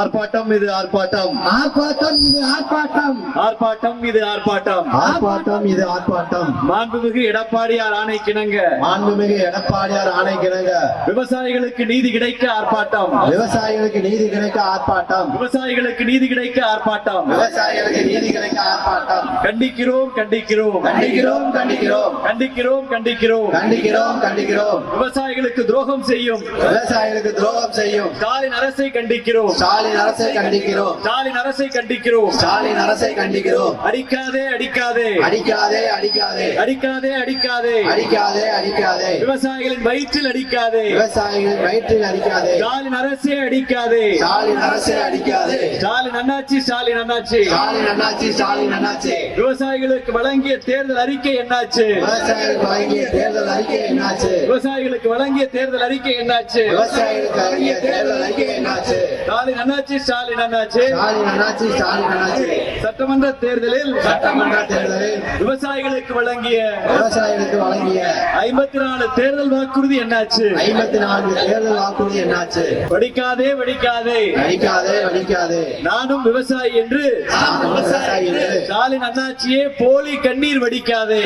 ஆர்ப்பாட்டம் இது ஆர்ப்பாட்டம். ஆர்ப்பாட்டம் இது ஆர்ப்பாட்டம். ஆர்ப்பாட்டம் இது ஆர்ப்பாட்டம். ஆர்ப்பாட்டம் இது ஆர்ப்பாட்டம். மாண்புமிகு எடப்பாடியார் ஆணைக்கிணங்க மாண்புமிகு எடப்பாடியார் ஆணைக்கிறங்க விவசாயிகளுக்கு நீதி கிடைக்க ஆர்ப்பாட்டம். விவசாயிகளுக்கு நீதி கிடைக்க ஆர்ப்பாட்டம். விவசாயிகளுக்கு நீதி கிடைக்க ஆர்ப்பாட்டம். விவசாயிகளுக்கு நீதி கிடைக்க ஆர்ப்பாட்டம். கண்டிக்கிறோம் கண்டிக்கிறோம். கண்டிக்கிறோம் கண்டிக்கிறோம். கண்டிக்கிறோம் கண்டிக்கிறோம். கண்டிக்கிறோம் கண்டிக்கிறோம். விவசாயிகளுக்கு துரோகம் செய்யும். விவசாயிகளுக்கு துரோகம் செய்யும். ஸ்டாலின் அரசை கண்டிக்கிறோம். ஸ்டாலின் அரசை கண்டிக்கிறோம். ஸ்டாலின் அரசை கண்டிக்கிறோம். ஸ்டாலின் அரசை கண்டிக்கிறோம். அடிக்காதே அடிக்காதே. அடிக்காதே அடிக்காதே. அடிக்காதே அடிக்காதே. அடிக்காதே அடிக்காதே. விவசாயிகளின் வயிற்றில் அடிக்காதே. விவசாயிகள் வயிற்றில் அடிக்காதே. ஸ்டாலின் அரசே அடிக்காதே. ஸ்டாலின் அரசை அடிக்காதே. ஸ்டாலின் அண்ணாச்சி ஸ்டாலின் அண்ணாச்சி. ஸ்டாலின் அண்ணாச்சி ஸ்டாலின் அண்ணாச்சி. விவசாயிகளுக்கு வழங்கிய தேர்தல் அறிக்கை என்னாச்சு? விவசாயிகளுக்கு வழங்கிய தேர்தல் அறிக்கை என்னாச்சு? விவசாயிகளுக்கு வழங்கிய தேர்தல் அறிக்கை என்னாச்சு? விவசாயிகளுக்கு வழங்கிய தேர்தல் அறிக்கை என்னாச்சு? ஸ்டாலின் அண்ணாச்சி ஸ்டாலின் அண்ணாச்சி ஸ்டாலின் அண்ணாச்சி ஸ்டாலின் அண்ணாச்சி சட்டமன்ற தேர்தலில் சட்டமன்ற தேர்தலில் விவசாயிகளுக்கு வழங்கிய விவசாயிகளுக்கு வழங்கிய ஐம்பத்தி நாலு தேர்தல் வாக்குறுதி என்னாச்சு? ஐம்பத்தி நான்கு தேர்தல் வாக்குறுதி என்னாச்சு? படிக்காதே வடிக்காதே. அடிக்காதே அடிக்காதே நானும் விவசாயி என்று நான் விவசாயி என்று ஸ்டாலின் அண்ணாச்சியே போலி கண்ணீர் வடிக்காதே.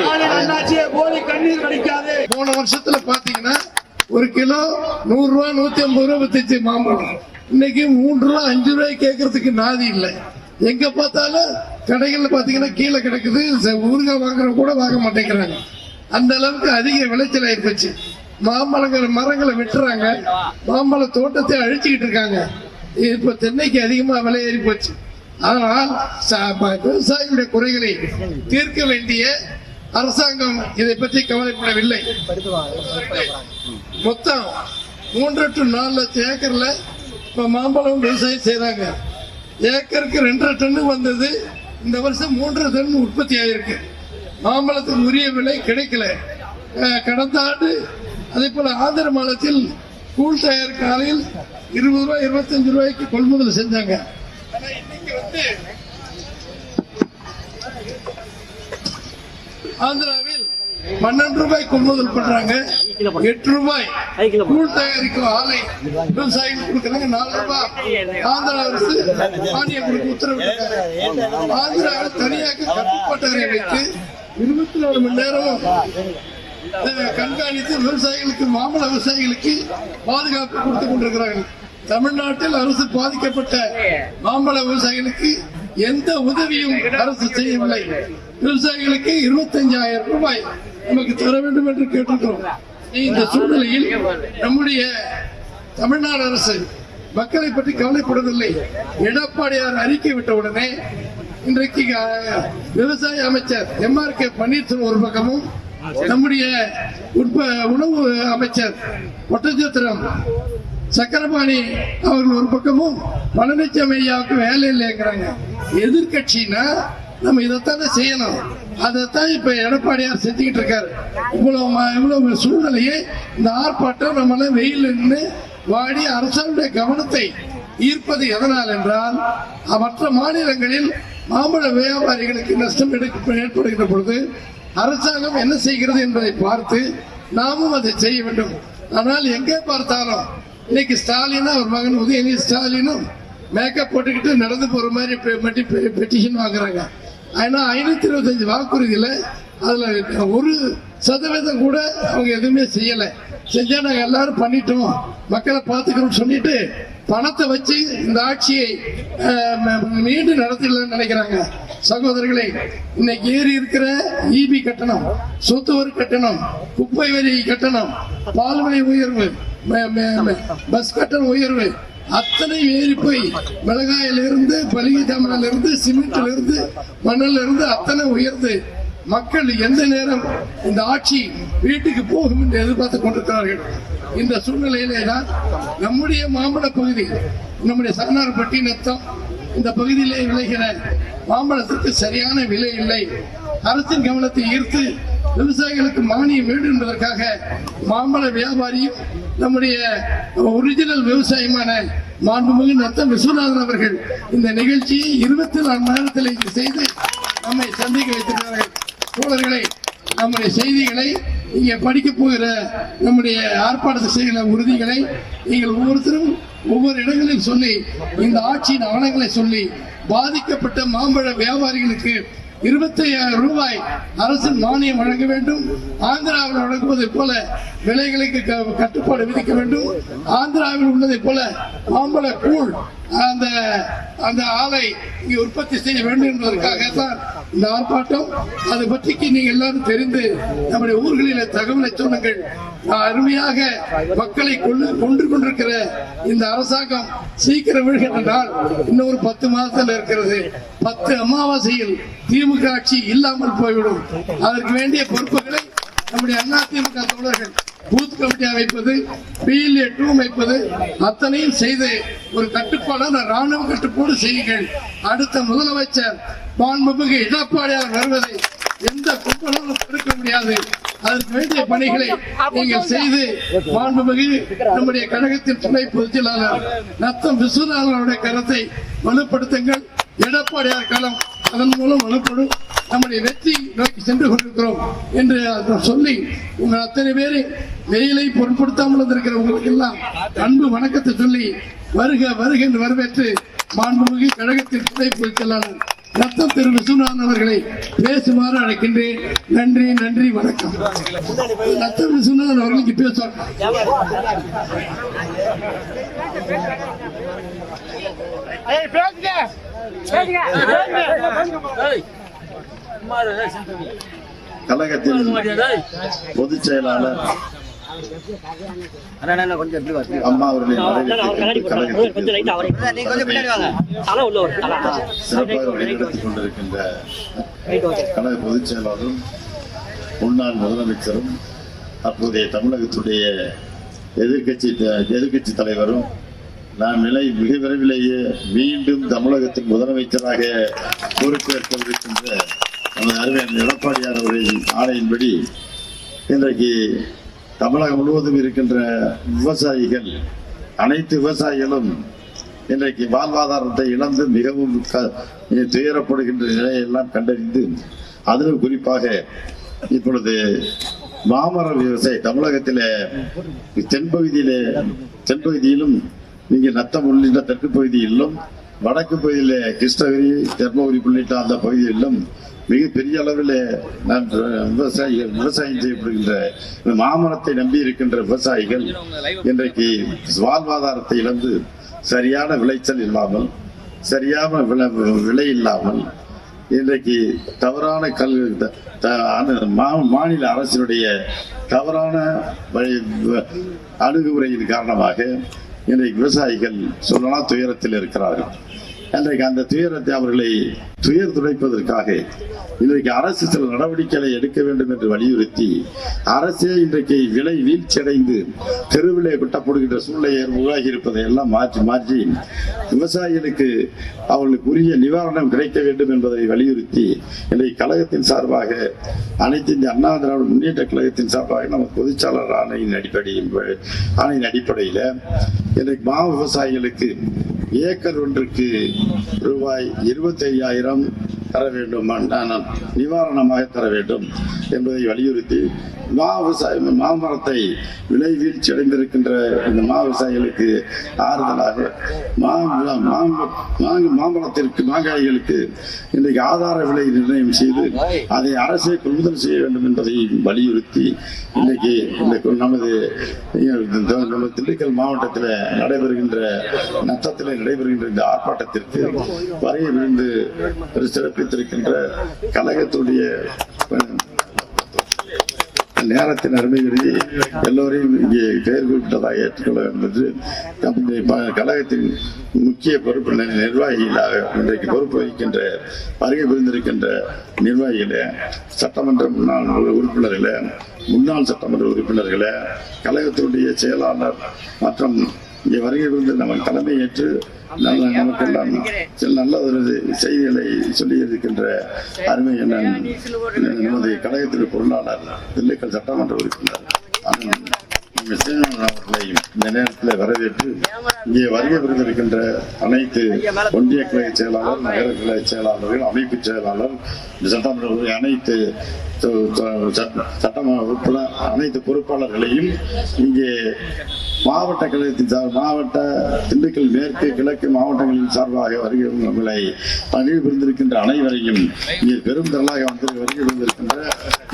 போன வருஷத்துல பாத்தீங்கன்னா ஒரு கிலோ நூறு ரூபா நூத்தி ஐம்பது ரூபா வித்துச்சு மாம்பழம். இன்னைக்கு மூன்று ரூபா அஞ்சு ரூபாய் கேட்கறதுக்கு நாதி இல்லை. எங்க பார்த்தாலும் கடைகள்ல பாத்தீங்கன்னா கீழே கிடக்குது. ச- ஊறுகாய் வாங்குறவங்க கூட வாங்க மாட்டேங்கிறாங்க. அந்த அளவுக்கு அதிக விளைச்சல் ஆயிப்போச்சு. மாம்பழங்கிற மரங்களை வெட்டுறாங்க. மாம்பழ தோட்டத்தை அழிச்சுக்கிட்டு இருக்காங்க. இப்ப தென்னைக்கு அதிகமா விலை ஏறி போச்சு. ஆனால் விவசாயிகளுடைய குறைகளை தீர்க்க வேண்டிய அரசாங்கம் இதை பற்றி கவலைப்படவில்லை. மொத்தம் மூன்று டு நாலு லட்சம் ஏக்கர்ல இப்ப மாம்பழம் விவசாயம் செய்கிறாங்க ஏக்கருக்கு ரெண்டரை டன்னு வந்தது. இந்த வருஷம் மூன்றரை டன் உற்பத்தி ஆயிருக்கு. மாம்பழத்துக்கு உரிய விலை கிடைக்கல. கடந்த ஆண்டு அதே போல ஆந்திர மாநிலத்தில் கூழ் தயார் காலையில் இருபது ரூபாய் இருபத்தஞ்சு ரூபாய்க்கு கொள்முதல் செஞ்சாங்க. இன்னைக்கு வந்து ஆந்திராவில் பன்னெண்டு ரூபாய் கொள்முதல் பண்றாங்க. எட்டு ரூபாய். கூழ் தயாரிக்கும் ஆலை விவசாயிகள் கொடுக்கறாங்க. நாலு ரூபாய். ஆந்திரா அரசு மானியம் கொடுக்க உத்தரவிட்டிருக்காங்க. ஆந்திராவில் தனியாக கட்டுப்பாட்டறை வைத்து இருபத்தி நாலு மணி நேரம் கண்காணித்து விவசாயிகளுக்கு மாம்பழ விவசாயிகளுக்கு பாதுகாப்பு கொடுத்து கொண்டிருக்கிறார்கள். தமிழ்நாட்டில் அரசு பாதிக்கப்பட்ட மாம்பழ விவசாயிகளுக்கு எந்த உதவியும் அரசு செய்யவில்லை. விவசாயிகளுக்கு இருபத்தஞ்சாயிரம் ரூபாய் நமக்கு தர வேண்டும் என்று கேட்டிருக்கிறோம் இந்த சூழ்நிலையில் நம்முடைய தமிழ்நாடு அரசு மக்களை பற்றி கவலைப்படுவதில்லை. எடப்பாடியார் அறிக்கை விட்டவுடனே இன்றைக்கு விவசாய அமைச்சர் எம் ஆர் கே பன்னீர்செல்வம் ஒரு பக்கமும் நம்முடைய உட்ப உணவு அமைச்சர் ஒட்டச்சத்திரம் சக்கரபாணி அவர்கள் ஒரு பக்கமும் பழனிசாமி ஐயாவுக்கு வேலை இல்லைங்கிறாங்க. எதிர்கட்சின்னா நம்ம இதைத்தானே செய்யணும். அதைத்தான் இப்ப எடப்பாடியார் செஞ்சுக்கிட்டு இருக்காரு. இவ்வளவு இவ்வளோ இவ்வளவு சூழ்நிலையை இந்த ஆர்ப்பாட்டம் நம்மள வெயில் நின்று வாடி அரசாளுடைய கவனத்தை ஈர்ப்பது எதனால் என்றால் மற்ற மாநிலங்களில் மாம்பழ வியாபாரிகளுக்கு நஷ்டம் எடுக்க- ஏற்படுகின்ற பொழுது அரசாங்கம் என்ன செய்கிறது என்பதை பார்த்து நாமும் அதை செய்ய வேண்டும். ஆனால் எங்கே பார்த்தாலும் இன்னைக்கு ஸ்டாலினும் அவர் மகன் உதயநிதி ஸ்டாலினும் மேக்கப் போட்டுக்கிட்டு நடந்து போற மாதிரி பெட்டிஷன் வாங்குறாங்க. ஆனா ஐநூத்தி இருபத்தஞ்சு வாக்குறுதியில அதுல ஒரு சதவீதம் கூட அவங்க எதுவுமே செய்யல. செஞ்சா நாங்க எல்லாரும் பண்ணிட்டோம். மக்களை பார்த்துக்கிறோம் சொல்லிட்டு பணத்தை வச்சு இந்த ஆட்சியை மீண்டும் நடத்திடலன்னு நினைக்கிறாங்க. சகோதரர்களே இன்னைக்கு ஏறி இருக்கிற இபி கட்டணம் சொத்து வரி கட்டணம் குப்பை வரி கட்டணம் பால் விலை உயர்வு பஸ் கட்டணம் உயர்வு அத்தனை ஏறி போய் மிளகாயில பலிகை ஜாமான்ல சிமெண்ட்ல இருந்து இருந்து அத்தனை உயர்ந்து மக்கள் எந்த நேரம் இந்த ஆட்சி வீட்டுக்கு போகும் என்று எதிர்பார்த்து கொண்டிருக்கிறார்கள்? இந்த சூழ்நிலையிலே தான் நம்முடைய மாம்பழ பகுதி நம்முடைய சரணார்பட்டி நத்தம் இந்த பகுதியிலே விளைகிற மாம்பழத்திற்கு சரியான விலை இல்லை. அரசின் கவனத்தை ஈர்த்து விவசாயிகளுக்கு மானியம் வேண்டும் என்பதற்காக மாம்பழ வியாபாரியும் நம்முடைய ஒரிஜினல் விவசாயமான மாண்புமிகு நத்தம் விஸ்வநாதன் அவர்கள் இந்த நிகழ்ச்சியை இருபத்தி நாலு மணி நேரத்தில் இங்கு செய்து நம்மை சந்திக்க வைத்திருக்கிறார்கள். தோழர்களை நம்முடைய செய்திகளை இங்கே படிக்க போகிற நம்முடைய ஆர்ப்பாட்டத்தை செய்கிற உறுதிகளை நீங்கள் ஒவ்வொருத்தரும் ஒவ்வொரு இடங்களில் சொல்லி இந்த ஆட்சியின் ஆவணங்களை சொல்லி பாதிக்கப்பட்ட மாம்பழ வியாபாரிகளுக்கு இருபத்தி ஐயாயிரம் ரூபாய் அரசின் மானியம் வழங்க வேண்டும். ஆந்திராவில் வழங்குவதைப் போல விலைகளுக்கு க- கட்டுப்பாடு விதிக்க வேண்டும். ஆந்திராவில் உள்ளதைப் போல மாம்பழ கூழ் அந்த அந்த ஆலை இங்கே உற்பத்தி செய்ய வேண்டும் என்பதற்காகத்தான் இந்த ஆர்ப்பாட்டம். அதை பற்றிக்கு நீங்கள் எல்லாரும் தெரிந்து நம்முடைய ஊர்களில் தகவலை சொல்லுங்கள். அருமையாக மக்களை கொண்டு கொண்டு கொண்டிருக்கிற இந்த அரசாங்கம் சீக்கிரம் விழுகின்ற நாள் பத்து மாதத்தில் இருக்கிறது. பத்து அமாவாசையில் திமுக ஆட்சி இல்லாமல் போய்விடும். அதற்கு வேண்டிய பொறுப்புகளை நம்முடைய அண்ணா திமுக தோழர்கள் பூத் கமிட்டி அமைப்பது பிஎல்ஏ டூ அமைப்பது அத்தனையும் செய்து ஒரு கட்டுப்பாடான ராணுவ கட்டுப்பாடு செய்யுங்கள். அடுத்த முதலமைச்சர் மாண்புமிகு எடப்பாடியார் வருவதை எந்த கும்பலும் தடுக்க முடியாது. அதற்கு வேண்டிய பணிகளை நீங்கள் செய்து மாண்புமிகு நம்முடைய கழகத்தின் துணை பொதுச் செயலாளர் நத்தம் விஸ்வநாதனுடைய கருத்தை வலுப்படுத்துங்கள். எடப்பாடியார் களம் அதன் மூலம் வலுப்படும். நம்முடைய வெற்றி நோக்கி சென்று கொண்டிருக்கிறோம் என்று சொல்லி உங்கள் அத்தனை பேரை வெயிலை பொருட்படுத்தாமல் இருந்திருக்கிற உங்களுக்கு எல்லாம் அன்பு வணக்கத்தை சொல்லி வருக வருக என்று வரவேற்று மாண்புமிகு கழகத்தின் துணை பொதுச் செயலாளர் ரத்தம் திரு விஸ்வநாதன் அவர்களை பேசுமாறு அழைக்கின்றேன் நன்றி நன்றி வணக்கம் ரத்தம் விஸ்வநாதன் அவர்களுக்கு பேசுவாங்க கழகத்தின் பொதுச் செயலாளர் கொஞ்சம் எப்படி வா அம்மா அவர்களின் வரவேற்பு கழகத்திற்கு நீங்க கொஞ்சம் பின்னாடி வாங்க. தலை உள்ள ஒரு தலை. சிறப்பாக வழிநடத்திக் கொண்டிருக்கின்ற கழக பொதுச் செயலாளரும் முன்னாள் முதலமைச்சரும் அப்போதைய தமிழகத்துடைய எதிர்க்கட்சி எதிர்க்கட்சி தலைவரும் நான் நிலை மிக விரைவிலேயே மீண்டும் தமிழகத்தின் முதலமைச்சராக பொறுப்பேற்கவிருக்கின்ற நமது அருமையான எடப்பாடியார் அவர்களின் ஆணையின்படி இன்றைக்கு தமிழகம் முழுவதும் இருக்கின்ற விவசாயிகள் அனைத்து விவசாயிகளும் இன்றைக்கு வாழ்வாதாரத்தை இழந்து மிகவும் க- துயரப்படுகின்ற நிலையெல்லாம் கண்டறிந்து அதிலும் குறிப்பாக இப்பொழுது மாமர விவசாயி தமிழகத்திலே தென்பகுதியிலே தென்பகுதியிலும் இங்கே நத்தம் உள்ளிட்ட தெற்கு பகுதியிலும் வடக்கு பகுதியிலே கிருஷ்ணகிரி தர்மபுரி உள்ளிட்ட அந்த பகுதியிலும் மிகப்பெரிய அளவில் நான் விவசாயிகள் விவசாயம் செய்யப்படுகின்ற இந்த மாமரத்தை நம்பி இருக்கின்ற விவசாயிகள் இன்றைக்கு வாழ்வாதாரத்தை இழந்து சரியான விளைச்சல் இல்லாமல் சரியான விலை விலை இல்லாமல் இன்றைக்கு தவறான கல் த- த- மா- மாநில அரசினுடைய தவறான வழி- அணுகுமுறையின் காரணமாக இன்றைக்கு விவசாயிகள் சொல்லலாம் துயரத்தில் இருக்கிறார்கள். இன்றைக்கு அந்த துயரத்தை அவர்களை துயர் துடைப்பதற்காக இன்றைக்கு அரசு சில நடவடிக்கைகளை எடுக்க வேண்டும் என்று வலியுறுத்தி அரசே இன்றைக்கு விலை வீழ்ச்சியடைந்து தெருவிலே கொட்டப்படுகின்ற சூழ்நிலை உருவாகி இருப்பதை எல்லாம் மாற்றி மாற்றி விவசாயிகளுக்கு அவர்களுக்கு உரிய நிவாரணம் கிடைக்க வேண்டும் என்பதை வலியுறுத்தி இன்றைக்கு கழகத்தின் சார்பாக அனைத்து இந்திய அண்ணா திராவிட முன்னேற்ற கழகத்தின் சார்பாக நம்ம பொதுச்சாளர் ஆணையின் அடிப்படையில் ஆணையின் அடிப்படையில் இன்றைக்கு மா விவசாயிகளுக்கு ஏக்கர் ஒன்றுக்கு ரூபாய் இருபத்தி ஐயாயிரம் um, தர வேண்டும் நிவாரணமாக தர வேண்டும் என்பதை வலியுறுத்தி மா விவசாயம் மாமரத்தை விலை வீழ்ச்சி அடைந்திருக்கின்ற இந்த மா விவசாயிகளுக்கு ஆறுதலாக மா மாமரத்திற்கு மாம்பழத்திற்கு மாங்காய்களுக்கு இன்றைக்கு ஆதார விலை நிர்ணயம் செய்து அதை அரசே கொள்முதல் செய்ய வேண்டும் என்பதை வலியுறுத்தி இன்னைக்கு இந்த நமது திண்டுக்கல் மாவட்டத்தில் நடைபெறுகின்ற நத்தத்தில் நடைபெறுகின்ற இந்த ஆர்ப்பாட்டத்திற்கு வரைய விழுந்து ஒரு சிறப்பித்திருக்கின்ற கழகத்துடைய நேரத்தின் அருமை கருதி எல்லோரையும் இங்கே பெயர் குறிப்பிட்டதாக ஏற்றுக்கொள்ள என்பது நம்முடைய கழகத்தின் முக்கிய பொறுப்பு நிர்வாகிகளாக இன்றைக்கு பொறுப்பு வகிக்கின்ற வருகை புரிந்திருக்கின்ற நிர்வாகிகளே சட்டமன்ற முன்னாள் உறுப்பினர்களே முன்னாள் சட்டமன்ற உறுப்பினர்களே கழகத்துடைய செயலாளர் மற்றும் இங்கே வருகை புரிந்து நம்ம தலைமை ஏற்று நல்ல நமக்கெல்லாம் சில நல்ல ஒரு செய்திகளை சொல்லி இருக்கின்ற அருமை என்ன நமது கழகத்தின் பொருளாளர் திண்டுக்கல் சட்டமன்ற உறுப்பினர் அவர்களை இந்த நேரத்தில் வரவேற்று இங்கே வருகை விருந்திருக்கின்ற அனைத்து ஒன்றிய கிளை செயலாளர் நகர கிளை செயலாளர்கள் அமைப்பு செயலாளர் சட்டமன்ற அனைத்து சட்டமன்ற உட்பட அனைத்து பொறுப்பாளர்களையும் இங்கே மாவட்ட கழகத்தின் சார் மாவட்ட திண்டுக்கல் மேற்கு கிழக்கு மாவட்டங்களின் சார்பாக வருகை பதிவு புரிந்திருக்கின்ற அனைவரையும் இங்கே பெரும் திரளாக வந்து வருகை புரிந்திருக்கின்ற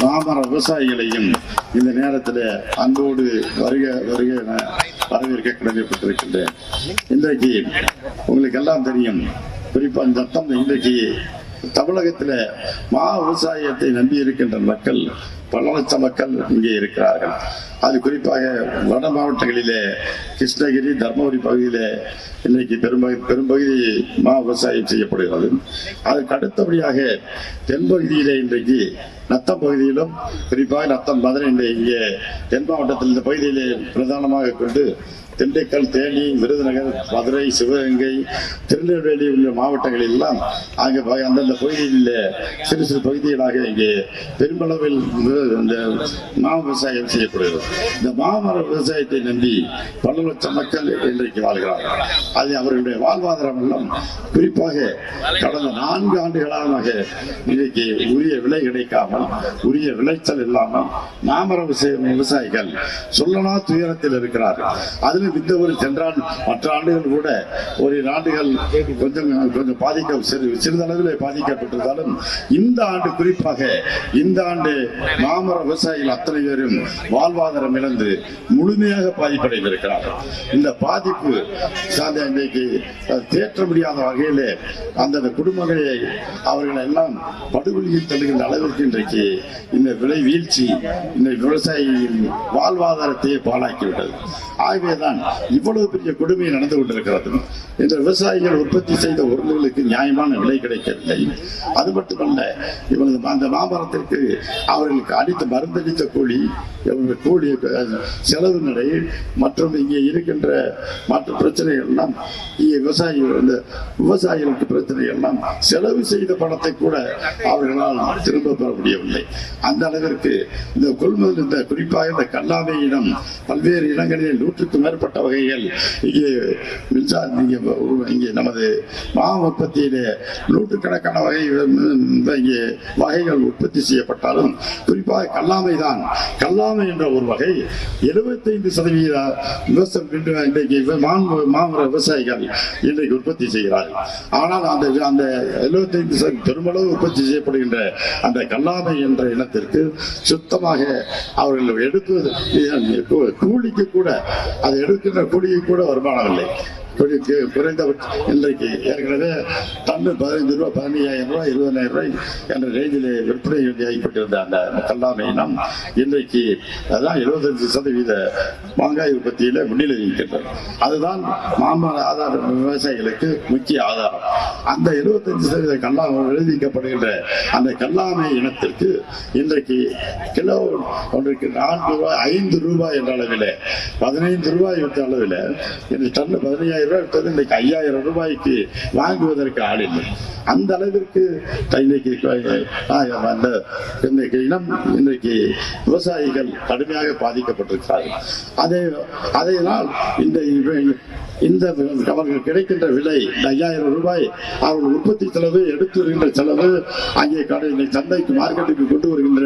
மாமர விவசாயிகளையும் இந்த நேரத்தில் அன்போடு வருக வருக என வரவேற்க கடமைப்பட்டிருக்கின்றேன். இன்றைக்கு உங்களுக்கு எல்லாம் தெரியும். குறிப்பாக இந்த சட்டம் இன்றைக்கு தமிழகத்தில் மா விவசாயத்தை நம்பி இருக்கின்ற மக்கள் பல லட்சம் மக்கள் இங்கே இருக்கிறார்கள். அது குறிப்பாக வட மாவட்டங்களிலே கிருஷ்ணகிரி தர்மபுரி பகுதியிலே இன்னைக்கு பெரும் பெரும்பகுதி மா விவசாயம் செய்யப்படுகிறது. அதற்கு அடுத்தபடியாக தென்பகுதியிலே இன்றைக்கு நத்தம் பகுதியிலும் குறிப்பாக நத்தம் மதுரை இங்கே தென் மாவட்டத்தில் இந்த பகுதியிலே பிரதானமாக கொண்டு திண்டுக்கல் தேனி விருதுநகர் மதுரை சிவகங்கை திருநெல்வேலி உள்ள மாவட்டங்களில் எல்லாம் அங்கே அந்தந்த பகுதியில் சிறு சிறு பகுதிகளாக இங்கே பெருமளவில் இந்த மா விவசாயம் செய்யப்படுகிறது. இந்த மாமர விவசாயத்தை நம்பி பல லட்சம் மக்கள் இன்றைக்கு வாழ்கிறார்கள். அது அவர்களுடைய வாழ்வாதாரம் எல்லாம் குறிப்பாக கடந்த நான்கு ஆண்டுகளாக இன்றைக்கு உரிய விலை கிடைக்காமல் உரிய விளைச்சல் இல்லாமல் மாமர விவசாயிகள் சொல்லனா துயரத்தில் இருக்கிறார்கள். அதிலும் இந்த ஒரு சென்றால் மற்ற ஆண்டுகள் கூட ஒரு ஆண்டுகள் கொஞ்சம் கொஞ்சம் பாதிக்க சிறிதளவில் பாதிக்கப்பட்டிருந்தாலும் இந்த ஆண்டு குறிப்பாக இந்த ஆண்டு மாமர விவசாயிகள் அத்தனை பேரும் வாழ்வாதாரம் இழந்து முழுமையாக பாதிப்படைந்திருக்கிறார்கள் இந்த பாதிப்பு சார்ந்த இன்றைக்கு தேற்ற முடியாத வகையில் அந்தந்த குடும்பங்களை அவர்கள் எல்லாம் படுகொலியில் தள்ளுகின்ற அளவிற்கு இன்றைக்கு இந்த விலை வீழ்ச்சி இந்த விவசாயியின் வாழ்வாதாரத்தையே பாழாக்கிவிட்டது. ஆகவேதான் இவ்வளவு பெரிய கொடுமை நடந்து கொண்டிருக்கிறது. இந்த விவசாயிகள் உற்பத்தி செய்த பொருள்களுக்கு நியாயமான விலை கிடைக்கவில்லை. அது மட்டுமல்ல இவனது அந்த மாமரத்திற்கு அவர்களுக்கு அடித்த மருந்தடித்த கூலி இவங்க கூலி செலவு நடை மற்றும் இங்கே இருக்கின்ற மற்ற பிரச்சனைகள் எல்லாம் இங்கே விவசாயிகள் இந்த விவசாயிகளுக்கு பிரச்சனை எல்லாம் செலவு செய்த பணத்தை கூட அவர்களால் திரும்ப பெற முடியவில்லை. அந்த அளவிற்கு இந்த கொள்முதல் இந்த குறிப்பாக இந்த கல்லாமையிடம் பல்வேறு இடங்களில் நூற்றுக்கு மேற்பட்ட வகைகள். இங்கே மின்சார இங்கே இங்கே நமது மா உற்பத்தியிலே நூற்றுக்கணக்கான வகை இங்கே வகைகள் உற்பத்தி செய்யப்பட்டாலும் குறிப்பாக கல்லாமை தான். கல்லாமை என்ற ஒரு வகை 75% சதவீத விவசாயம் இன்றைக்கு மாமர விவசாயிகள் இன்றைக்கு உற்பத்தி செய்கிறார்கள். ஆனால் அந்த அந்த எழுபத்தைந்து பெருமளவு உற்பத்தி செய்யப்படுகின்ற அந்த கல்லாமை என்ற இனத்திற்கு சுத்தமாக அவர்கள் எடுத்து கூலிக்கு கூட அதை எடுக்கின்ற கூலிக்கு கூட வருமானம் இல்லை குறைந்தபட்ச இன்றைக்கு ஏற்கனவே டன்னு பதினைந்து ரூபாய் பதினையாயிரம் ரூபாய் இருபதாயிரம் ரூபாய் என்ற ரேஞ்சில் விற்பனை ஆகிப்பட்டிருந்த அந்த கல்லாமை இனம் இன்றைக்கு அதான் எழுபத்தஞ்சு சதவீத மாங்காய் உற்பத்தியில் முன்னிலை இருக்கின்றது அதுதான் மாமர ஆதார விவசாயிகளுக்கு முக்கிய ஆதாரம். அந்த 75% சதவீத கல்லாமை விளைவிக்கப்படுகின்ற அந்த கல்லாமை இனத்திற்கு இன்றைக்கு கிலோ ஒன்றுக்கு நான்கு ரூபாய் ஐந்து ரூபாய் என்ற அளவில் பதினைந்து ரூபாய் என்ற அளவில் இந்த டன்னு பதினையாயிரம் ரூபாய் இன்றைக்கு ஐயாயிரம் ரூபாய்க்கு வாங்குவதற்கு ஆள் இல்லை. அந்த அளவிற்கு இன்னைக்கு அந்த இன்றைக்கு இனம் இன்றைக்கு விவசாயிகள் கடுமையாக பாதிக்கப்பட்டிருக்கிறார்கள். அதே அதனால் இந்த இந்த அவர்கள் கிடைக்கின்ற விலை ஐயாயிரம் ரூபாய் அவர்கள் உற்பத்தி செலவு எடுத்து வருகின்ற செலவு அங்கே கடை சந்தைக்கு மார்க்கெட்டுக்கு கொண்டு வருகின்ற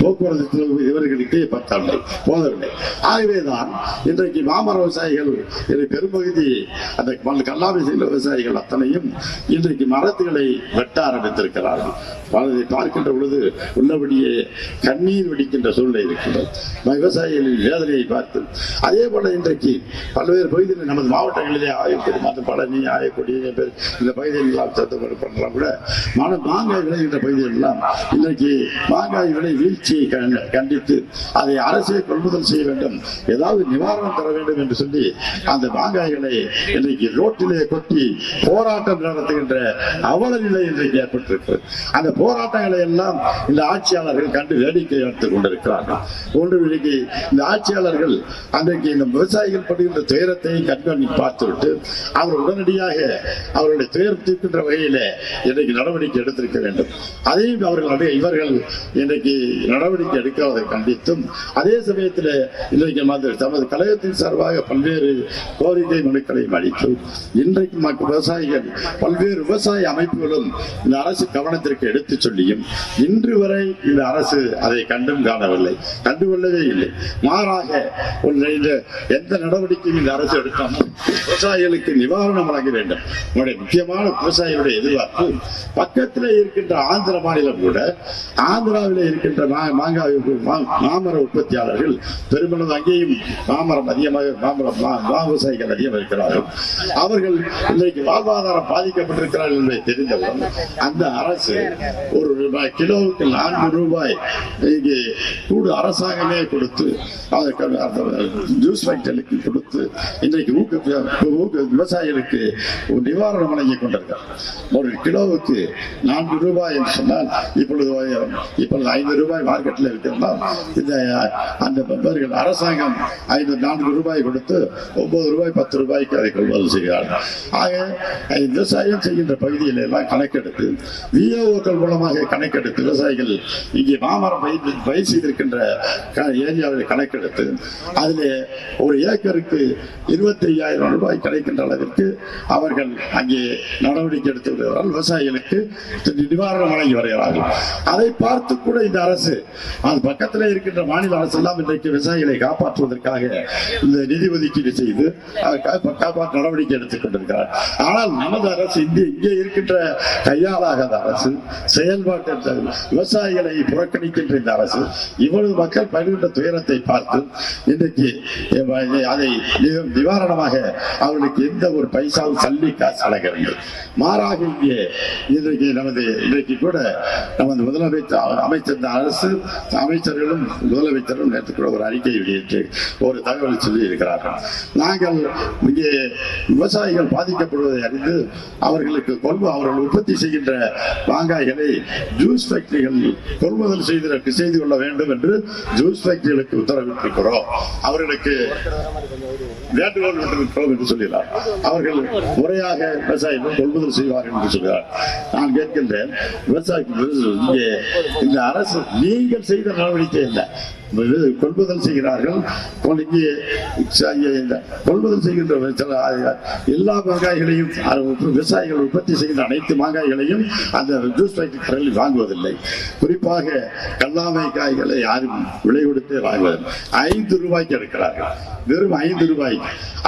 போக்குவரத்து செலவு இவர்களுக்கு பத்தவில்லை போதவில்லை. ஆகவேதான் இன்றைக்கு மாமர விவசாயிகள் இதை பெரும்பகுதி அந்த கல்லாமை செய்த விவசாயிகள் அத்தனையும் இன்றைக்கு மரத்துகளை வெட்ட ஆரம்பித்திருக்கிறார்கள் அதை பார்க்கின்ற பொழுது உள்ளபடியே கண்ணீர் வெடிக்கின்ற சூழ்நிலை இருக்கின்றது. விவசாயிகளின் வேதனையை பார்த்து அதே போல இன்றைக்கு பல்வேறு பகுதிகளில் நமது மாவட்ட மாவட்டங்களிலே ஆயக்குடி மற்ற பழனி ஆயக்குடி பேர் இந்த பகுதிகளெல்லாம் எல்லாம் பண்ணலாம் கூட மன மாங்காய் விளைகின்ற பகுதிகளெல்லாம் இன்றைக்கு மாங்காய் விலை வீழ்ச்சியை கண்டித்து அதை அரசே கொள்முதல் செய்ய வேண்டும். ஏதாவது நிவாரணம் தர வேண்டும் என்று சொல்லி அந்த மாங்காய்களை இன்றைக்கு ரோட்டிலே கொட்டி போராட்டம் நடத்துகின்ற அவல நிலை இன்றைக்கு ஏற்பட்டிருக்கிறது அந்த போராட்டங்களை எல்லாம் இந்த ஆட்சியாளர்கள் கண்டு வேடிக்கை எடுத்துக் கொண்டிருக்கிறார்கள். ஒன்று இன்னைக்கு இந்த ஆட்சியாளர்கள் அன்றைக்கு இந்த விவசாயிகள் படுகின்ற துயரத்தை கண்காணிப்பார் பார்த்துவிட்டு அவர் உடனடியாக அவருடைய துயர் தீர்க்கின்ற வகையில இன்றைக்கு நடவடிக்கை எடுத்திருக்க வேண்டும். அதையும் அவர்களுடைய இவர்கள் இன்றைக்கு நடவடிக்கை எடுக்காததை கண்டித்தும் அதே சமயத்தில் இன்றைக்கு மாதிரி தமது கழகத்தின் சார்பாக பல்வேறு கோரிக்கை மனுக்களையும் அளித்து இன்றைக்கு மக்கள் விவசாயிகள் பல்வேறு விவசாய அமைப்புகளும் இந்த அரசு கவனத்திற்கு எடுத்துச் சொல்லியும் இன்று வரை இந்த அரசு அதை கண்டும் காணவில்லை கண்டுகொள்ளவே இல்லை. மாறாக எந்த நடவடிக்கையும் இந்த அரசு எடுக்காமல் விவசாயிகளுக்கு நிவாரணம் வழங்க வேண்டும். உங்களுடைய முக்கியமான விவசாயிகளுடைய எதிர்பார்ப்பு பக்கத்தில் இருக்கின்ற ஆந்திர மாநிலம் கூட ஆந்திராவில் இருக்கின்ற மா- மாங்காய் மாமர உற்பத்தியாளர்கள் பெருமளவு அங்கேயும் மாமரம் அதிகமாக மாமரம் விவசாயிகள் அதிகம் இருக்கிறார்கள். அவர்கள் இன்றைக்கு வாழ்வாதாரம் பாதிக்கப்பட்டிருக்கிறார்கள் என்பதை தெரிந்தவுடன் அந்த அரசு ஒரு ரூபாய் கிலோவுக்கு நான்கு ரூபாய் இங்கே கூடு அரசாங்கமே கொடுத்து ஜூஸ் ஃபேக்டரிக்கு கொடுத்து இன்றைக்கு ஊக்க ஊக்க விவசாயிகளுக்கு நிவாரணம் வழங்கி கொண்டிருக்கிறார். ஒரு கிலோவுக்கு நான்கு ரூபாய் என்று சொன்னால் இப்பொழுது இப்பொழுது ஐந்து ரூபாய் மார்க்கெட்டில் இருக்கிறதால் இந்த அந்த மெம்பர்கள் அரசாங்கம் ஐந்து நான்கு ரூபாய் கொடுத்து ஒன்பது ரூபாய் பத்து ரூபாய்க்கு அதை கொள்வது செய்கிறார்கள் ஆக விவசாயம் செய்கின்ற பகுதியில் எல்லாம் கணக்கெடுத்து விஓக்கள் மூலமாக கணக்கெடுத்து விவசாயிகள் இங்கே மாமரம் பயிர் பயிர் செய்திருக்கின்ற ஏரியாவில் கணக்கெடுத்து அதில் ஒரு ஏக்கருக்கு இருபத்தி ஐயாயிரம் ரூபாய் கிடைக்கின்ற அளவிற்கு அவர்கள் அங்கே நடவடிக்கை எடுத்து வருகிறார்கள். விவசாயிகளுக்கு நிவாரணம் வழங்கி வருகிறார்கள். அதை பார்த்து கூட இந்த அரசு அது பக்கத்தில் இருக்கின்ற மாநில அரசு எல்லாம் இன்றைக்கு விவசாயிகளை காப்பாற்றுவதற்காக இந்த நிதி ஒதுக்கீடு செய்து அதற்காக காப்பாற்ற நடவடிக்கை எடுத்துக் கொண்டிருக்கிறார். ஆனால் நமது அரசு இங்கே இங்கே இருக்கின்ற கையாளாகாத அரசு செயல்பாட்டு விவசாயிகளை புறக்கணிக்கின்ற இந்த அரசு இவ்வளவு மக்கள் பகிர்ந்த துயரத்தை பார்த்து இன்றைக்கு அதை நிவாரணமாக அவர்களுக்கு எந்த ஒரு பைசாவும் சல்லி காசு வழங்கவில்லை மாறாக இங்கே இன்றைக்கு நமது இன்றைக்கு கூட நமது முதலமைச்சர் அமைச்சர் அரசு அமைச்சர்களும் முதலமைச்சரும் நேற்று கூட ஒரு அறிக்கை வெளியிட்டு ஒரு தகவல் சொல்லி இருக்கிறார்கள் நாங்கள் இங்கே விவசாயிகள் பாதிக்கப்படுவதை அறிந்து அவர்களுக்கு கொள்வ அவர்கள் உற்பத்தி செய்கின்ற மாங்காய்களை ஜூஸ் ஃபேக்டரிகள் கொள்முதல் செய்து செய்து கொள்ள வேண்டும் என்று ஜூஸ் ஃபேக்டரிகளுக்கு உத்தரவிட்டிருக்கிறோம். அவர்களுக்கு வேண்டுகோள் விட்டிருக்கிறோம் என்று சொல்கிறார் அவர்கள் முறையாக விவசாயிகள் கொள்முதல் செய்வார்கள் என்று சொல்கிறார். நான் கேட்கின்றேன் விவசாயி இங்கே இந்த அரசு நீங்கள் செய்த நடவடிக்கை இல்லை கொள்முதல் செய்கிறார்கள் இங்கே கொள்முதல் செய்கின்ற சில எல்லா மாங்காய்களையும் விவசாயிகள் உற்பத்தி செய்கின்ற அனைத்து மாங்காய்களையும் அந்த ஜூஸ் ஃபேக்டரிகளில் வாங்குவதில்லை. குறிப்பாக கல்லாமை காய்களை யாரும் விலை கொடுத்து வாங்குவதில்லை ஐந்து ரூபாய்க்கு எடுக்கிறார்கள். வெறும் ஐந்து ரூபாய்.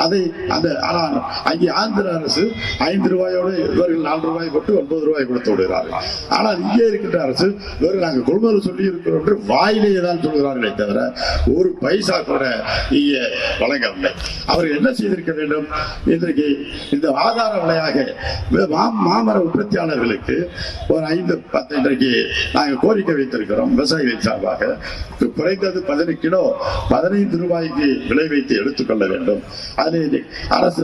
அதை அந்த ஆனால் அங்கே ஆந்திர அரசு ஐந்து ரூபாயோடு இவர்கள் நாலு ரூபாய் போட்டு ஒன்பது ரூபாய் கொடுத்து விடுகிறார்கள். ஆனால் இங்கே இருக்கின்ற அரசு இவர்கள் நாங்கள் கொள்முதல் சொல்லி இருக்கிறோம் என்று வாயிலேயே தான் சொல்கிறார்களே தவிர ஒரு பைசா கூட இங்கே வழங்கவில்லை. அவர்கள் என்ன செய்திருக்க வேண்டும்? இன்றைக்கு இந்த ஆதார விலையாக மாமர உற்பத்தியாளர்களுக்கு ஒரு ஐந்து பத்து இன்றைக்கு நாங்கள் கோரிக்கை வைத்திருக்கிறோம். விவசாயிகளின் சார்பாக. குறைந்தது பதினைந்து கிலோ பதினைந்து ரூபாய்க்கு விலை வைத்து எடுத்துக்கொள்ள வேண்டும். அதில் அரசு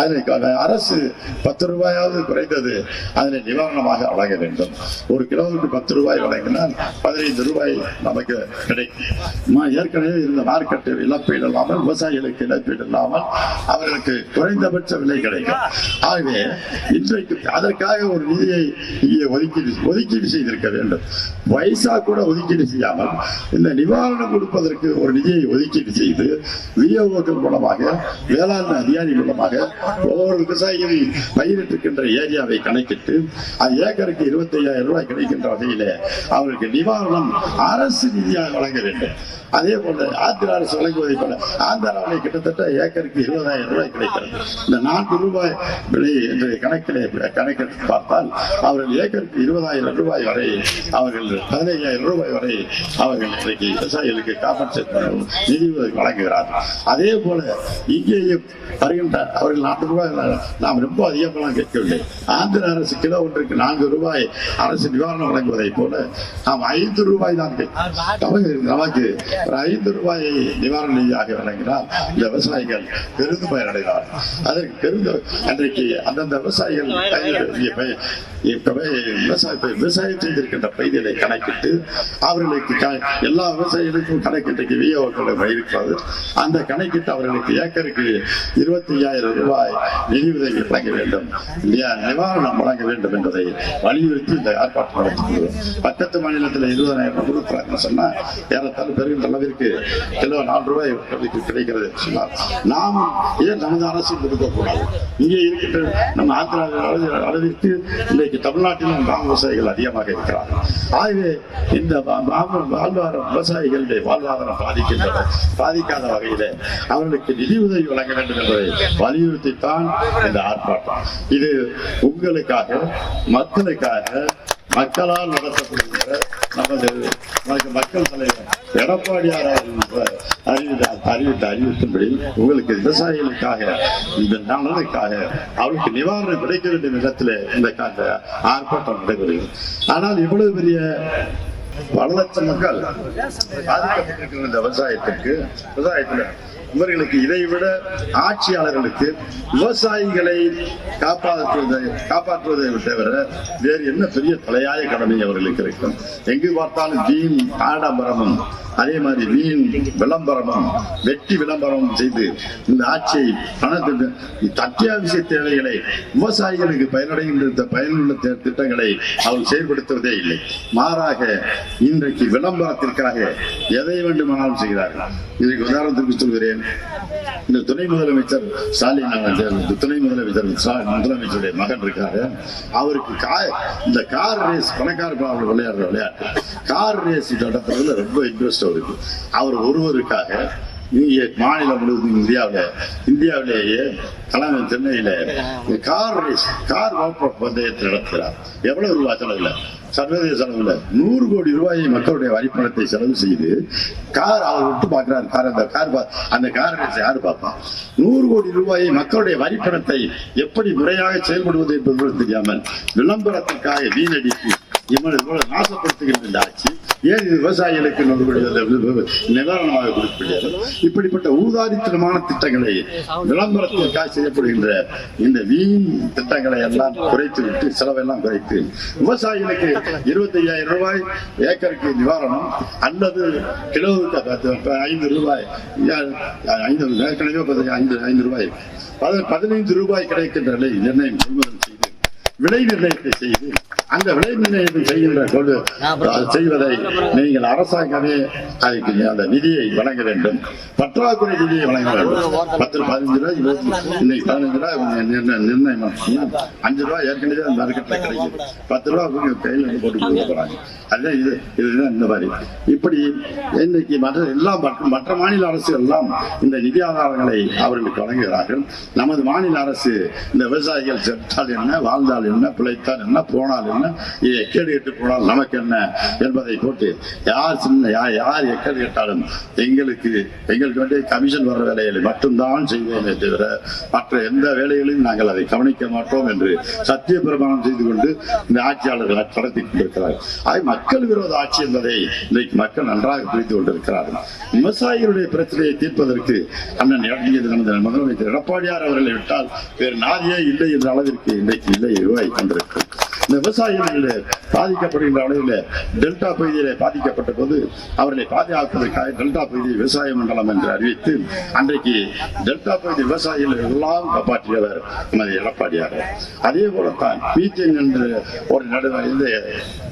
அதனை அரசு பத்து ரூபாயாவது குறைந்தது அதனை நிவாரணமாக வழங்க வேண்டும். ஒரு கிலோவுக்கு பத்து ரூபாய் வழங்கினால் பதினைந்து ரூபாய் நமக்கு கிடைக்கும். ஏற்கனவே இருந்த மார்க்கெட்டு இழப்பீடு இல்லாமல் விவசாயிகளுக்கு இழப்பீடு இல்லாமல் அவர்களுக்கு குறைந்தபட்ச விலை கிடைக்கும். ஆகவே இன்றைக்கு அதற்காக ஒரு நிதியை இங்கே ஒதுக்கீடு ஒதுக்கீடு செய்திருக்க வேண்டும். பைசா கூட ஒதுக்கீடு செய்யாமல் இந்த நிவாரணம் கொடுப்பதற்கு ஒரு நிதியை ஒதுக்கீடு செய்து விஓக்கள் மூலமாக வேளாண் அதிகாரி மூலமாக ஒவ்வொரு விவசாயியும் பயிரிட்டிருக்கின்ற ஏரியாவை கணக்கிட்டு அது ஏக்கருக்கு இருபத்தி ஐயாயிரம் ரூபாய் கிடைக்கின்ற வகையில அவருக்கு நிவாரணம் அரசு நிதியாக வழங்க வேண்டும். அதே போல ஆந்திர அரசு வழங்குவதை போல ஆந்திராவில் கிட்டத்தட்ட ஏக்கருக்கு இருபதாயிரம் ரூபாய் கிடைக்கிறது. இந்த நான்கு ரூபாய் விலை என்று கணக்கில் கணக்கெடுத்து பார்த்தால் அவர்கள் ஏக்கருக்கு இருபதாயிரம் ரூபாய் வரை அவர்கள் பதினைஞ்சாயிரம் ரூபாய் வரை அவர்கள் இன்றைக்கு விவசாயிகளுக்கு காம்பன்சேட் நிதி உதவி வழங்குகிறார்கள். அதே போல இங்கேயும் வருகின்ற அவர்கள் நாற்பது ரூபாய் நாம் ரொம்ப அதிகமெல்லாம் கேட்கவில்லை. ஆந்திர அரசு கிலோ ஒன்றுக்கு நான்கு ரூபாய் அரசு நிவாரணம் வழங்குவதைப் போல நாம் ஐந்து ரூபாய் தான் நமக்கு ஒரு ஐந்து ரூபாயை நிவாரண நிதியாக வழங்கினால் இந்த விவசாயிகள் பெருந்து பயனடைவார் அதற்கு பெருந்து அன்றைக்கு அந்தந்த விவசாயிகள் பயிரிடக்கூடிய விவசாய விவசாயம் செய்திருக்கின்ற பயிர்களை கணக்கிட்டு அவர்களுக்கு எல்லா விவசாயிகளுக்கும் கணக்கிட்டு விஓக்கள் இருக்கிறது. அந்த கணக்கிட்டு அவர்களுக்கு ஏக்கருக்கு இருபத்தி ஐயாயிரம் ரூபாய் நிதி நிதியுதவி வழங்க வேண்டும். இல்லையா நிவாரணம் வழங்க வேண்டும் என்பதை வலியுறுத்தி இந்த ஆர்ப்பாட்டம் நடத்திக்கிறோம் பக்கத்து மாநிலத்தில் இருபதாயிரம் கொடுக்குறாங்கன்னு சொன்னால் ஏறத்தாலும் பெருகின்ற அளவிற்கு கிலோ நாலு ரூபாய் கிடைக்கிறது என்று சொன்னார். நாமும் ஏன் நமது அரசு கொடுக்கக்கூடாது? இங்கே இருக்கின்ற நம்ம ஆந்திரா அளவிற்கு இன்றைக்கு தமிழ்நாட்டிலும் கிராம விவசாயிகள் அதிகமாக இருக்கிறார்கள். ஆகவே இந்த வா- வாழ்வாதாரம் விவசாயிகளுடைய வாழ்வாதாரம் பாதிக்கின்றன பாதிக்காத வகையில அவர்களுக்கு நிதி உதவி வழங்க வேண்டும் என்பதை வலியுறுத்தி வலியுறுத்தித்தான் இந்த ஆர்ப்பாட்டம். இது உங்களுக்காக மக்களுக்காக மக்களால் நடத்தப்படுகின்ற நமது மக்கள் தலைவர் எடப்பாடியார் அவர்கள் அறிவித்த அறிவித்த அறிவித்தபடி உங்களுக்கு விவசாயிகளுக்காக இந்த நலனுக்காக அவருக்கு நிவாரணம் கிடைக்க வேண்டிய விதத்தில் இந்த ஆர்ப்பாட்டம் நடைபெறுகிறது. ஆனால் இவ்வளவு பெரிய பல லட்சம் மக்கள் பாதிக்கப்பட்டிருக்கிற இந்த விவசாயத்திற்கு விவசாயத்தில் இவர்களுக்கு இதை விட ஆட்சியாளர்களுக்கு விவசாயிகளை காப்பாற்றுவதை காப்பாற்றுவதை தவிர வேறு என்ன பெரிய தலையாய கடமை அவர்களுக்கு இருக்கும்? எங்கு பார்த்தாலும் வீண் ஆடம்பரமும் அதே மாதிரி வீண் விளம்பரமும் வெட்டி விளம்பரமும் செய்து இந்த ஆட்சியை பணத்திற்கு அத்தியாவசிய தேவைகளை விவசாயிகளுக்கு பயனடைகின்ற பயனுள்ள திட்டங்களை அவர்கள் செயல்படுத்துவதே இல்லை. மாறாக இன்றைக்கு விளம்பரத்திற்காக எதை வேண்டுமானாலும் செய்கிறார்கள். இதற்கு உதாரணத்திற்கு சொல்கிறேன். இந்த துணை முதலமைச்சர் ஸ்டாலின் அவர்கள், இந்த துணை முதலமைச்சர் முதலமைச்சருடைய மகன் இருக்காரு. அவருக்கு கார் இந்த கார் ரேஸ் பணக்கார விளையாடுற விளையாட்டு. கார் ரேஸ் நடத்துறதுல ரொம்ப இன்ட்ரெஸ்ட் அவருக்கு. அவர் ஒருவருக்காக இங்கே மாநிலம் முழுவதும் இந்தியாவில் இந்தியாவிலேயே தலைமை சென்னையில கார் ரேஸ் கார் வாப்ப பந்தயத்தை நடத்துகிறார். எவ்வளவு ரூபாய் செலவில்? சர்வதேச செலவில். நூறு கோடி ரூபாயை மக்களுடைய வரிப்பணத்தை செலவு செய்து கார் அவர் விட்டு பார்க்கிறார். கார் அந்த கார் பா- அந்த கார் ரேஸ் யாரு பார்ப்பா? நூறு கோடி ரூபாயை மக்களுடைய வரிப்பணத்தை எப்படி முறையாக செயல்படுவது என்பது தெரியாமல் விளம்பரத்திற்காக வீணடித்து இவ்வளவு இவ்வளவு நாசப்படுத்துகின்ற இந்த ஆட்சி ஏன் விவசாயிகளுக்கு நிவாரணமாக கொடுக்கப்படுகிறது இப்படிப்பட்ட ஊதாரித்தனமான திட்டங்களை விளம்பரத்திற்காக செய்யப்படுகின்ற இந்த வீண் திட்டங்களை எல்லாம் குறைத்து விட்டு செலவெல்லாம் குறைத்து விவசாயிகளுக்கு இருபத்தி ஐயாயிரம் ரூபாய் ஏக்கருக்கு நிவாரணம் அல்லது கிலோவுக்கு ஐந்து ரூபாய் ஐந்து ஏற்கனவே ஐந்து ஐந்து ரூபாய் பதினைந்து ரூபாய் கிடைக்கின்ற நிலை நிர்ணயம் கொள்முதல் விலை நிர்ணயத்தை செய்து அந்த விலை நிர்ணயத்தை செய்கின்ற கொண்டு செய்வதை நீங்கள் அரசாங்கமே அதுக்கு அந்த நிதியை வழங்க வேண்டும். பற்றாக்குறை நிதியை வழங்க வேண்டும். பத்து பதினஞ்சு ரூபாய் இருபது இன்னைக்கு பதினஞ்சு ரூபாய் அவங்க நிர்ணயம் அஞ்சு ரூபாய் ஏற்கனவே அந்த மார்க்கெட்டில் கிடைக்கும் பத்து ரூபா அவங்க கையில் வந்து போட்டு கொடுக்க போறாங்க. அதுதான் இது இதுதான் இந்த மாதிரி. இப்படி இன்னைக்கு மற்ற எல்லா மற்ற மாநில அரசு எல்லாம் இந்த நிதி ஆதாரங்களை அவர்களுக்கு வழங்குகிறார்கள். நமது மாநில அரசு இந்த விவசாயிகள் செத்தால் என்ன வாழ்ந்தால் என்ன பிழைத்தால் என்ன போனால் என்ன? இது எக்கேடு கேட்டு போனால் நமக்கு என்ன என்பதை போட்டு யார் சின்ன யார் யார் எக்கேடு கேட்டாலும் எங்களுக்கு எங்களுக்கு வேண்டிய கமிஷன் வர்ற வேலைகளை மட்டும்தான் செய்வோமே தவிர மற்ற எந்த வேலைகளையும் நாங்கள் அதை கவனிக்க மாட்டோம் என்று சத்திய பிரமாணம் செய்து கொண்டு இந்த ஆட்சியாளர்கள் நடத்தி கொண்டிருக்கிறார்கள். ஆக மக்கள் விரோத ஆட்சி என்பதை இன்றைக்கு மக்கள் நன்றாக புரிந்து கொண்டிருக்கிறார்கள். விவசாயிகளுடைய பிரச்சனையை தீர்ப்பதற்கு அண்ணன் முதலமைச்சர் எடப்பாடியார் அவர்களை விட்டால் வேறு நாதியே இல்லை என்ற அளவிற்கு இன்றைக்கு இல்லை. நிலை வந்திருக்கு. இந்த விவசாயிகள் பாதிக்கப்படுகின்ற அளவில் டெல்டா பகுதியிலே பாதிக்கப்பட்ட போது அவர்களை பாதுகாப்பதற்காக டெல்டா பகுதி விவசாய மண்டலம் என்று அறிவித்து அன்றைக்கு டெல்டா பகுதி விவசாயிகள் எல்லாம் காப்பாற்றியவர் நமது எடப்பாடியார். அதே போலத்தான் பீச்சிங் என்று ஒரு நடுவர் இந்த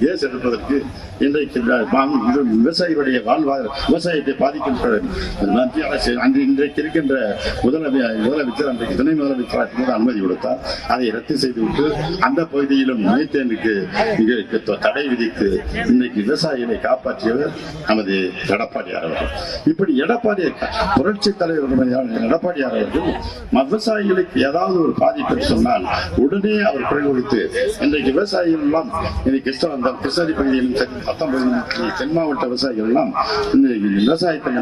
கேஸ் எடுப்பதற்கு இன்றைக்கு இது விவசாயிகளுடைய வாழ்வாதார விவசாயத்தை பாதிக்கின்ற மத்திய அரசு அன்று இன்றைக்கு இருக்கின்ற முதலமை முதலமைச்சர் அன்றைக்கு துணை முதலமைச்சராக அனுமதி கொடுத்தார். அதை ரத்து செய்துவிட்டு அந்த பகுதியிலும் மீத்தேனுக்கு இங்க தடை விதித்து இன்னைக்கு விவசாயிகளை காப்பாற்றியவர் நமது எடப்பாடியார் அவர்கள். இப்படி எடப்பாடி புரட்சி தலைவர் எடப்பாடியார் அவர்கள் விவசாயிகளுக்கு ஏதாவது ஒரு பாதிப்பு சொன்னால் உடனே அவர் குரல் கொடுத்து இன்றைக்கு விவசாயிகள் எல்லாம் இன்னைக்கு கிருஷ்ண கிருஷ்ணகிரி பகுதியிலும் சரி பத்தொன்பது தென் மாவட்ட விவசாயிகள் எல்லாம் விவசாயத்தை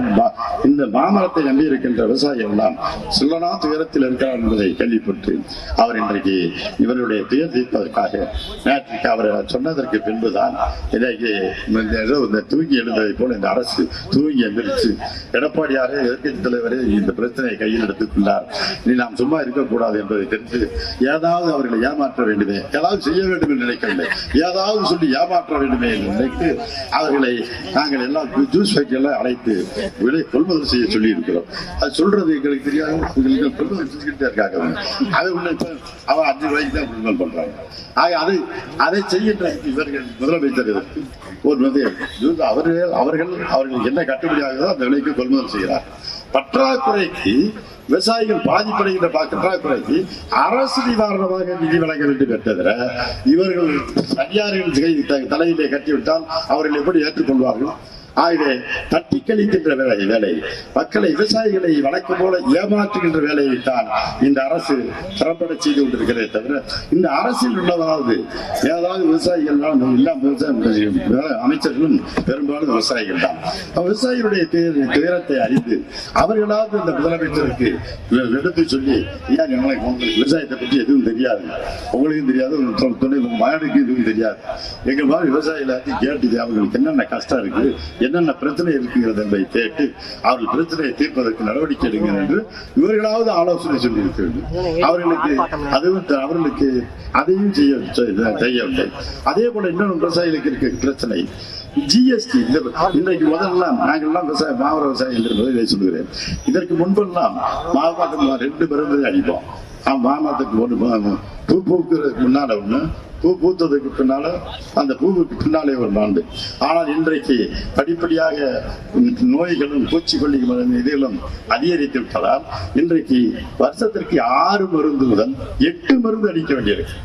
இந்த மாமரத்தை நம்பி இருக்கின்ற விவசாயிகள் எல்லாம் சொல்லனா துயரத்தில் இருக்கிறார் என்பதை கேள்விப்பட்டு அவர் இன்றைக்கு இவருடைய துயர் தீர்ப்பதற்காக நேற்றுக்கு அவர் சொன்னதற்கு பின்புதான் இன்றைக்கு இந்த தூங்கி எழுந்ததை போல இந்த அரசு தூங்கி எந்திரிச்சு எடப்பாடியாக எதிர்க்கட்சி தலைவரே இந்த பிரச்சனையை கையில் எடுத்துக்கொண்டார். இனி நாம் சும்மா இருக்கக்கூடாது என்பதை தெரிந்து ஏதாவது அவர்களை ஏமாற்ற வேண்டுமே. ஏதாவது செய்ய வேண்டும் என்று நினைக்கவில்லை. ஏதாவது சொல்லி ஏமாற்ற வேண்டுமே என்று நினைத்து அவர்களை நாங்கள் எல்லாம் ஜூஸ் ஃபேக்டரி அழைத்து விலை கொள்முதல் செய்ய சொல்லி இருக்கிறோம் அது சொல்றது எங்களுக்கு தெரியாது. எங்களுக்கு கொள்முதல் செஞ்சுக்கிட்டே இருக்காங்க. அது அதை உள்ள அவன் அஞ்சு ரூபாய்க்கு தான் கொள்முதல் பண்றாங்க ஆக அதை செய்கின்ற இவர்கள் முதலமைச்சர் ஒரு வந்து அவர்கள் அவர்கள் அவர்கள் என்ன கட்டுப்படியாகிறதோ அந்த விலைக்கு கொள்முதல் செய்கிறார். பற்றாக்குறைக்கு விவசாயிகள் பாதிப்படைகின்ற பற்றாக்குறைக்கு அரசு நிவாரணமாக நிதி வழங்க வேண்டும் என்றதர இவர்கள் தனியார்கள் தலையிலே கட்டிவிட்டால் அவர்கள் எப்படி ஏற்றுக்கொள்வார்கள்? ஆகவே தட்டி கழிக்கின்ற வேலை வேலை. மக்களை விவசாயிகளை வழக்கம் போல ஏமாற்றுகின்ற வேலையை தான் இந்த அரசு திறம்பட செய்து கொண்டிருக்கிறதே தவிர இந்த அரசில் உள்ளதாவது ஏதாவது விவசாயிகள் எல்லா விவசாயம் அமைச்சர்களும் பெரும்பாலும் விவசாயிகள் தான். விவசாயிகளுடைய துயரத்தை அறிந்து அவர்களாவது இந்த முதலமைச்சருக்கு எடுத்து சொல்லி ஏன் எங்களுக்கு உங்களுக்கு விவசாயத்தை பற்றி எதுவும் தெரியாது? உங்களுக்கும் தெரியாது துணை மகனுக்கு எதுவும் தெரியாது. எங்க மாதிரி விவசாயிகள் கேட்டு அவங்களுக்கு என்னென்ன கஷ்டம் இருக்கு? என்னென்ன பிரச்சனை இருக்கிறது என்பதை கேட்டு அவர்கள் பிரச்சனையை தீர்ப்பதற்கு நடவடிக்கை எடுங்க என்று இவர்களாவது ஆலோசனை சொல்லி வேண்டும் அவர்களுக்கு அதுவும் அவர்களுக்கு அதையும் செய்ய செய்யவில்லை. அதே போல இன்னொன்று விவசாயிகளுக்கு இருக்க பிரச்சனை ஜிஎஸ்டி இந்த இன்றைக்கு முதல்லாம் நாங்கள்லாம் விவசாய மாவட்ட விவசாயிகள் என்று பதிலை சொல்கிறேன் இதற்கு முன்பெல்லாம் மாவட்டம் ரெண்டு மருந்து அடிப்போம். வானத்துக்கு ஒன்று பூ பூக்கிறதுக்கு முன்னால ஒண்ணு பூ பூத்ததுக்கு பின்னால அந்த பூவுக்கு பின்னாலே ஒரு ஆண்டு ஆனால் இன்றைக்கு படிப்படியாக நோய்களும் பூச்சிக்கொல்லி மருந்து இதுகளும் அதிகரித்து விட்டதால் இன்றைக்கு வருஷத்திற்கு ஆறு மருந்து முதல் எட்டு மருந்து அடிக்க வேண்டியிருக்கு.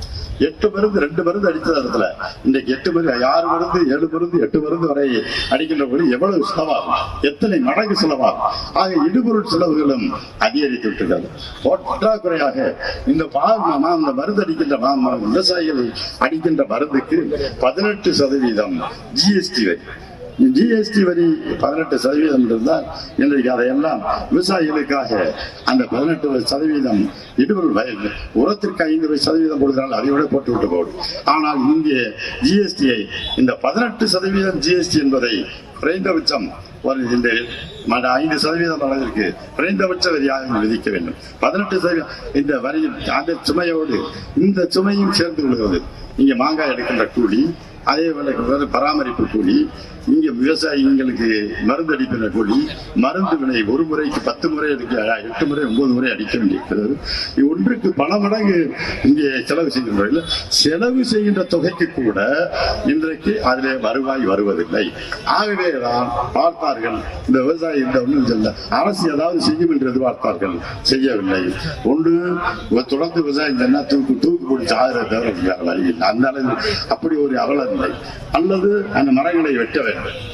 எட்டு மருந்து ரெண்டு மருந்து அடித்த இடத்துல இன்னைக்கு எட்டு மருந்து ஆறு மருந்து ஏழு மருந்து எட்டு மருந்து வரை அடிக்கின்ற போது எவ்வளவு செலவாகும்? எத்தனை மடங்கு செலவாகும்? ஆக இடுபொருள் செலவுகளும் அதிகரித்து விட்டுள்ளது பற்றாக்குறையாக இந்த மா- அந்த மருந்து அடிக்கின்ற நாம் விவசாயிகள் அடிக்கின்ற மருந்துக்கு பதினெட்டு சதவீதம் ஜிஎஸ்டி வரி. ஜிஎஸ்டி வரி பதினெட்டு சதவீதம் இருந்தால் இன்றைக்கு அதையெல்லாம் விவசாயிகளுக்காக அந்த பதினெட்டு சதவீதம் இடுபொருள் வயது உரத்திற்கு ஐந்து சதவீதம் கொடுத்தால் அதை விட போட்டு விட்டு போடும் ஆனால் இங்கே ஜிஎஸ்டியை இந்த பதினெட்டு சதவீதம் ஜிஎஸ்டி என்பதை குறைந்தபட்சம் வருகின்ற ஐந்து சதவீதம் அளவிற்கு குறைந்தபட்ச வரியாக விதிக்க வேண்டும். பதினெட்டு சதவீதம் இந்த வரி அந்த சுமையோடு இந்த சுமையும் சேர்ந்து கொள்கிறது இங்கே மாங்காய் எடுக்கின்ற கூலி அதே போல பராமரிப்பு கூலி இங்க விவசாயிகளுக்கு மருந்து அடிக்கிற கூலி மருந்து விலை ஒரு முறைக்கு பத்து முறை அடிக்க எட்டு முறை ஒன்பது முறை அடிக்க வேண்டியிருக்கிறது. ஒன்றுக்கு பல மடங்கு இங்கே செலவு செய்கின்றவர்கள் செலவு செய்கின்ற தொகைக்கு கூட இன்றைக்கு அதிலே வருவாய் வருவதில்லை. ஆகவே தான் பார்த்தார்கள் இந்த விவசாயி இந்த ஒன்றும் சொல்ல அரசு ஏதாவது செய்யும் என்று எதிர்பார்த்தார்கள் செய்யவில்லை. ஒன்று தொடர்ந்து விவசாயம் சொன்னா தூக்கு தூக்கு பிடிச்சி ஆகிற தவிர அந்த அளவு அப்படி ஒரு அவல இல்லை. அல்லது அந்த மரங்களை வெட்ட வேண்டும்